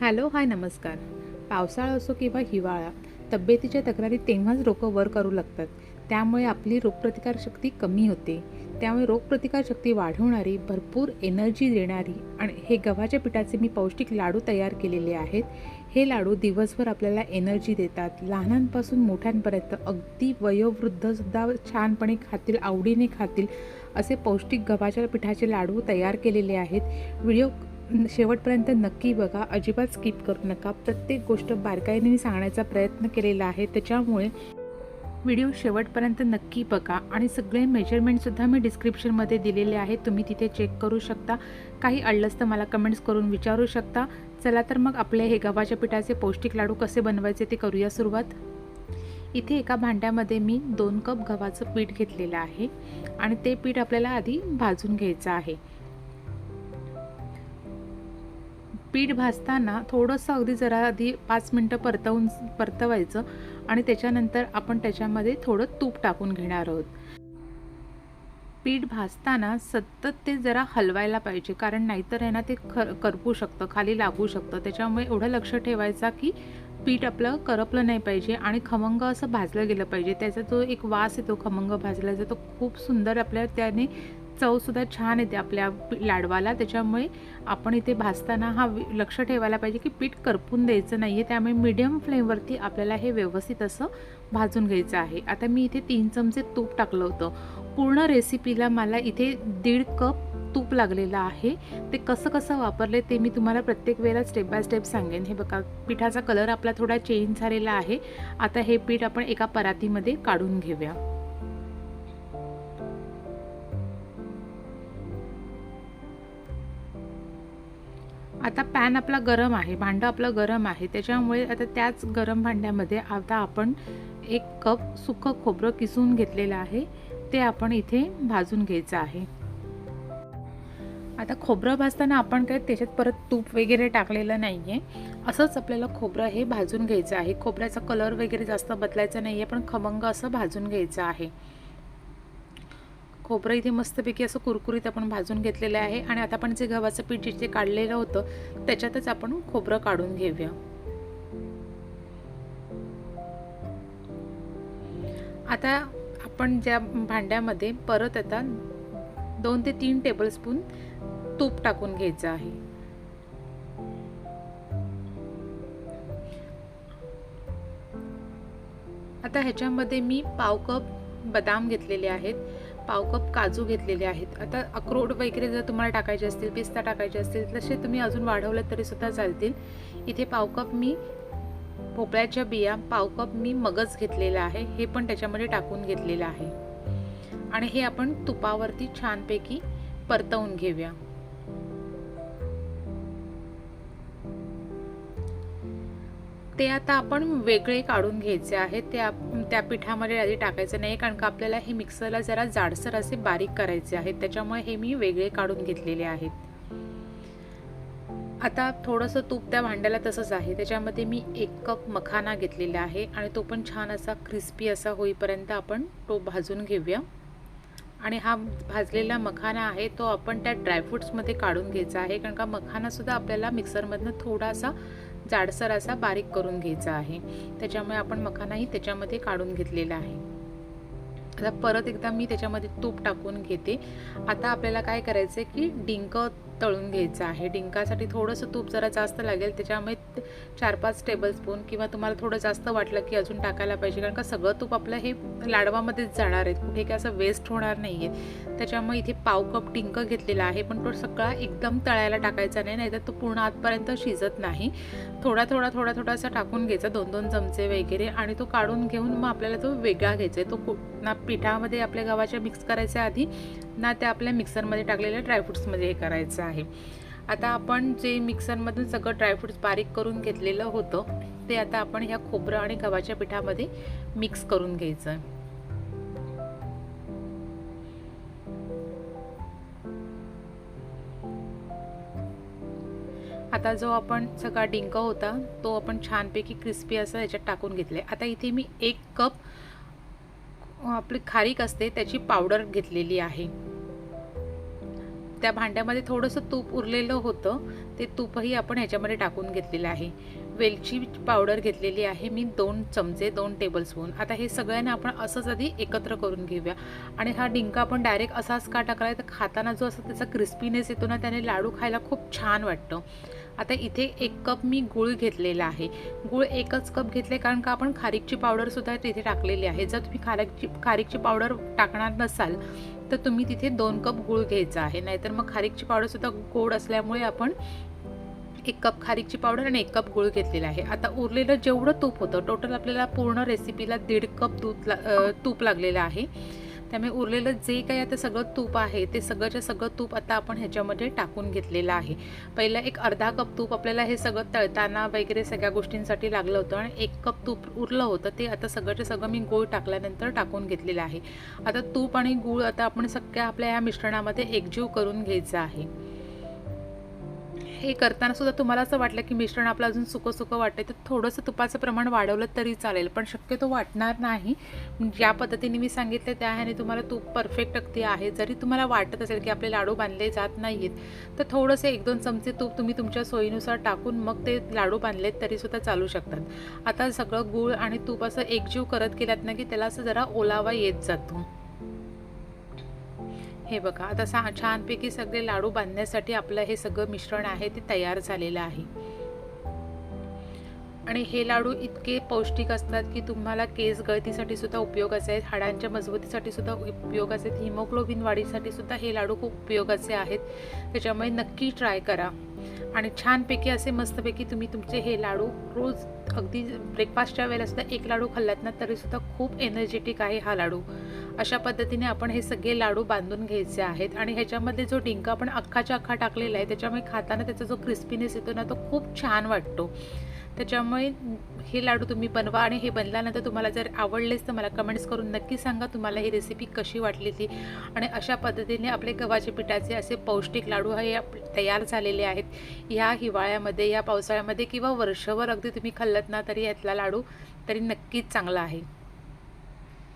Hello hi नमस्कार. पावसाळा असो किंवा हिवाळा तब्येतीच्या तक्रारी तेव्हाच लोकं वर करू लागतात. त्यामुळे आपली रोगप्रतिकारशक्ती कमी होते. त्यामुळे रोगप्रतिकारशक्ती वाढवणारी भरपूर एनर्जी देणारी आणि हे गव्हाच्या पिठाचे मी पौष्टिक लाडू तयार केलेले आहेत. हे लाडू दिवसभर आपल्याला एनर्जी देतात. लहानांपासून मोठ्यांपर्यंत अगदी वयोवृद्धसुद्धा छानपणे खातील आवडीने खातील असे पौष्टिक गव्हाच्या पिठाचे लाडू तयार केलेले आहेत. व्हिडिओ शेवटपर्यंत नक्की बघा. अजिबात स्किप करू नका. प्रत्येक गोष्ट बारकाईने मी सांगण्याचा प्रयत्न केलेला आहे. त्याच्यामुळे व्हिडिओ शेवटपर्यंत नक्की बघा. आणि सगळे मेजरमेंटसुद्धा मी डिस्क्रिप्शनमध्ये दिलेले आहेत. तुम्ही तिथे चेक करू शकता. काही अडलंच तर मला कमेंट्स करून विचारू शकता. चला तर मग आपले हे गव्हाच्या पिठाचे पौष्टिक लाडू कसे बनवायचे ते करूया सुरुवात. इथे एका भांड्यामध्ये मी दोन कप गव्हाचं पीठ घेतलेलं आहे. आणि ते पीठ आपल्याला आधी भाजून घ्यायचं आहे. पीठ भाजताना थोडंसं अगदी जरा आधी पाच मिनटं परतवून परतवायचं आणि त्याच्यानंतर आपण त्याच्यामध्ये थोडं तूप टाकून घेणार आहोत. पीठ भाजताना सतत ते जरा हलवायला पाहिजे कारण नाहीतर आहे ना ते ख करपू शकतं खाली लागू शकतं. त्याच्यामुळे एवढं लक्ष ठेवायचा की पीठ आपलं करपलं नाही पाहिजे आणि खमंग असं भाजलं गेलं पाहिजे. त्याचा जो एक वास येतो खमंग भाजल्याचा तो खूप सुंदर आपल्या त्याने चवसुद्धा छान येते आपल्या लाडवाला. त्याच्यामुळे आपण इथे भाजताना हा लक्ष ठेवायला पाहिजे की पीठ करपून द्यायचं नाही आहे त्यामुळे मीडियम फ्लेमवरती आपल्याला हे व्यवस्थित असं भाजून घ्यायचं आहे. आता मी इथे तीन चमचे तूप टाकलं होतं. पूर्ण रेसिपीला मला इथे दीड कप तूप लागलेलं आहे. ते कसं कसं वापरले ते मी तुम्हाला प्रत्येक वेळेला स्टेप बाय स्टेप सांगेन. हे बघा पिठाचा कलर आपला थोडा चेंज झालेला आहे. आता हे पीठ आपण एका परातीमध्ये काढून घेऊया. आता पॅन आपला गरम आहे भांडं आपलं गरम आहे त्याच्यामुळे आता त्याच गरम भांड्यामध्ये आता आपण एक कप सुकं खोबरं किसून घेतलेलं आहे ते आपण इथे भाजून घ्यायचं आहे. आता खोबरं भाजताना आपण काय त्याच्यात परत तूप वगैरे टाकलेलं नाही आहे असंच आपल्याला खोबरं हे भाजून घ्यायचं आहे. खोबऱ्याचा कलर वगैरे जास्त बदलायचा नाही आहे पण खमंग असं भाजून घ्यायचं आहे. खोबरं इथे मस्तपैकी असं कुरकुरीत आपण भाजून घेतलेलं आहे. आणि आता आपण जे गव्हाचं पीठ जिथे काढलेलं होतं त्याच्यातच आपण खोबरं काढून घेऊया. आता आपण ज्या भांड्यामध्ये परत आता दोन ते तीन टेबलस्पून तूप टाकून घ्यायचं आहे. आता ह्याच्यामध्ये मी पाव कप बदाम घेतलेले आहेत. पाव कप काजू घेतलेले आहेत. आता अक्रोड वगैरे जर तुम्हाला टाकायचे असतील पिस्ता टाकायचे असतील तसे तुम्ही अजून वाढवलं तरी सुद्धा चालतील. इथे पाव कप मी भोपळ्याच्या बिया पाव कप मी मगज घेतलेला आहे. हे पण त्याच्यामध्ये टाकून घेतलेलं आहे. आणि हे आपण तुपावरती छानपैकी परतवून घेऊया. ते आता आपण वेगळे काढून घ्यायचे आहेत. ते त्या पिठामध्ये आधी टाकायचं नाही कारण का आपल्याला हे मिक्सरला जरा जाडसर असे बारीक करायचे आहेत. त्याच्यामुळे हे मी वेगळे काढून घेतलेले आहेत. आता थोडंसं तूप त्या भांड्याला तसंच आहे. त्याच्यामध्ये मी एक कप मखाना घेतलेला आहे आणि तो पण छान असा क्रिस्पी असा होईपर्यंत आपण तो भाजून घेऊया. आणि हा भाजलेला मखाना आहे तो आपण त्या ड्रायफ्रूट्समध्ये काढून घ्यायचा आहे. कारण का मखानासुद्धा आपल्याला मिक्सरमधनं थोडासा जाडसर असा बारीक करून घ्यायचा आहे. त्याच्यामुळे आपण मखानाही त्याच्यामध्ये काढून घेतलेला आहे. आता परत एकदा मी त्याच्यामध्ये तूप टाकून घेते. आता आपल्याला काय करायचं आहे की डिंक तळून घ्यायचं आहे. डिंकासाठी थोडंसं तूप जरा जास्त लागेल त्याच्यामुळे चार पाच टेबलस्पून किंवा तुम्हाला थोडं जास्त वाटलं की अजून टाकायला पाहिजे. कारण का सगळं तूप आपलं हे लाडवामध्येच जाणार आहे. कुठे काय असं वेस्ट होणार नाही आहे त्याच्यामुळे इथे पाव कप डिंक घेतलेला आहे पण तो सगळा एकदम तळायला टाकायचा नाही नाहीतर तो पूर्ण आतपर्यंत शिजत नाही. थोडा थोडा थोडा थोडासा टाकून घ्यायचा दोन दोन चमचे वगैरे आणि तो काढून घेऊन मग आपल्याला तो वेगळा घ्यायचा आहे. तो ना पिठामध्ये आपल्या गव्हाच्या मिक्स करायच्या आधी ना त्या आपल्या मिक्सरमध्ये टाकलेल्या ड्रायफ्रूट्समध्ये हे करायचं आहे. आता आपण जे मिक्सरमधून सगळं ड्रायफ्रूट्स बारीक करून घेतलेलं होतं ते आता आपण ह्या खोबरं आणि गव्हाच्या पिठामध्ये मिक्स करून घ्यायचं आहे. आता जो आपण सगळा डिंक होता तो आपण छानपैकी क्रिस्पी असं ह्याच्यात टाकून घेतले आता इथे मी एक कप आपली खारीक असते त्याची पावडर घेतलेली आहे. त्या भांड्यामध्ये थोडंसं तूप उरलेलं होतं ते तूपही आपण ह्याच्यामध्ये टाकून घेतलेलं आहे. वेलची पावडर घेतलेली आहे. मी दोन चमचे दोन टेबलस्पून आता हे सगळ्यांना आपण असंच आधी एकत्र करून घेऊया. आणि हा डिंका आपण डायरेक्ट असाच का टाकला तर खाताना जो असा त्याचा क्रिस्पीनेस येतो ना त्याने लाडू खायला खूप छान वाटतं. आता इथे एक कप मी गूळ घेतलेला आहे. गूळ एकच कप घेतले कारण का आपण खारीकची पावडरसुद्धा तिथे टाकलेली आहे. जर तुम्ही खारीकची खारीकची पावडर टाकणार नसाल तर तुम्ही तिथे दोन कप गूळ घ्यायचा आहे. नाहीतर मग खारीकची पावडरसुद्धा गोड असल्यामुळे आपण एक कप खारीकची पावडर आणि एक कप गूळ घेतलेला आहे. आता उरलेलं जेवढं तूप होतं टोटल आपल्याला पूर्ण रेसिपीला दीड कप दूध ला तूप लागलेलं आहे. त्यामुळे उरलेलं जे काही आता सगळं तूप आहे ते सगळंच्या सगळं तूप आता आपण ह्याच्यामध्ये टाकून घेतलेलं आहे. पहिलं एक अर्धा कप तूप आपल्याला हे सगळं तळताना वगैरे सगळ्या गोष्टींसाठी लागलं होतं आणि एक कप तूप उरलं होतं ते आता सगळंच्या सगळं मी गूळ टाकल्यानंतर टाकून घेतलेलं आहे. आता तूप आणि गूळ आता आपण सगळ्या आपल्या ह्या मिश्रणामध्ये एकजीव करून घ्यायचं आहे. हे करताना सुद्धा तुम्हाला असं वाटलं की मिश्रण आपलं अजून सुकं सुकं वाटतं तर थोडंसं तुपाचं प्रमाण वाढवलं तरी चालेल. पण शक्यतो वाटणार नाही. ज्या पद्धतीने मी सांगितले त्या ह्याने तुम्हाला तूप परफेक्ट अगदी आहे. जरी तुम्हाला वाटत असेल की आपले लाडू बांधले जात नाहीत तर थोडंसं एक दोन चमचे तूप तुम्ही तुमच्या सोयीनुसार टाकून मग ते लाडू बांधलेत तरीसुद्धा चालू शकतात. आता सगळं गूळ आणि तूप असं एकजीव करत गेलात ना की त्याला असं जरा ओलावा येत जातो. हे बघा आता सा छानपैकी सगळे लाडू बांधण्यासाठी आपलं हे सगळं मिश्रण आहे ते तयार झालेलं आहे. आणि हे लाडू इतके पौष्टिक असतात की तुम्हाला केस गळतीसाठी सुद्धा उपयोगाचे आहेत. हाडांच्या मजबूतीसाठी सुद्धा उपयोगाचे आहेत. हिमोग्लोबिन वाढीसाठी सुद्धा हे लाडू खूप उपयोगाचे आहेत. त्याच्यामुळे नक्की ट्राय करा. आणि छानपैकी असे मस्तपैकी तुम्ही तुमचे हे लाडू रोज अगदी ब्रेकफास्टच्या वेळेला सुद्धा एक लाडू खाल्लात ना तरीसुद्धा खूप एनर्जेटिक आहे हा लाडू. अशा पद्धतीने आपण हे सगळे लाडू बांधून घ्यायचे आहेत. आणि ह्याच्यामध्ये जो डिंका आपण अख्खाच्या अख्खा टाकलेला आहे त्याच्यामुळे खाताना त्याचा जो क्रिस्पीनेस येतो ना तो खूप छान वाटतो. त्याच्यामुळे हे लाडू तुम्ही बनवा आणि हे बनल्यानंतर तुम्हाला जर आवडलेच तर मला कमेंट्स करून नक्की सांगा तुम्हाला ही रेसिपी कशी वाटली ती. आणि अशा पद्धतीने आपले गव्हाचे पिठाचे असे पौष्टिक लाडू हे तयार झालेले आहेत. ह्या हिवाळ्यामध्ये या पावसाळ्यामध्ये किंवा वर्षभर अगदी तुम्ही खाल्लत ना तरी यातला लाडू तरी नक्कीच चांगला आहे.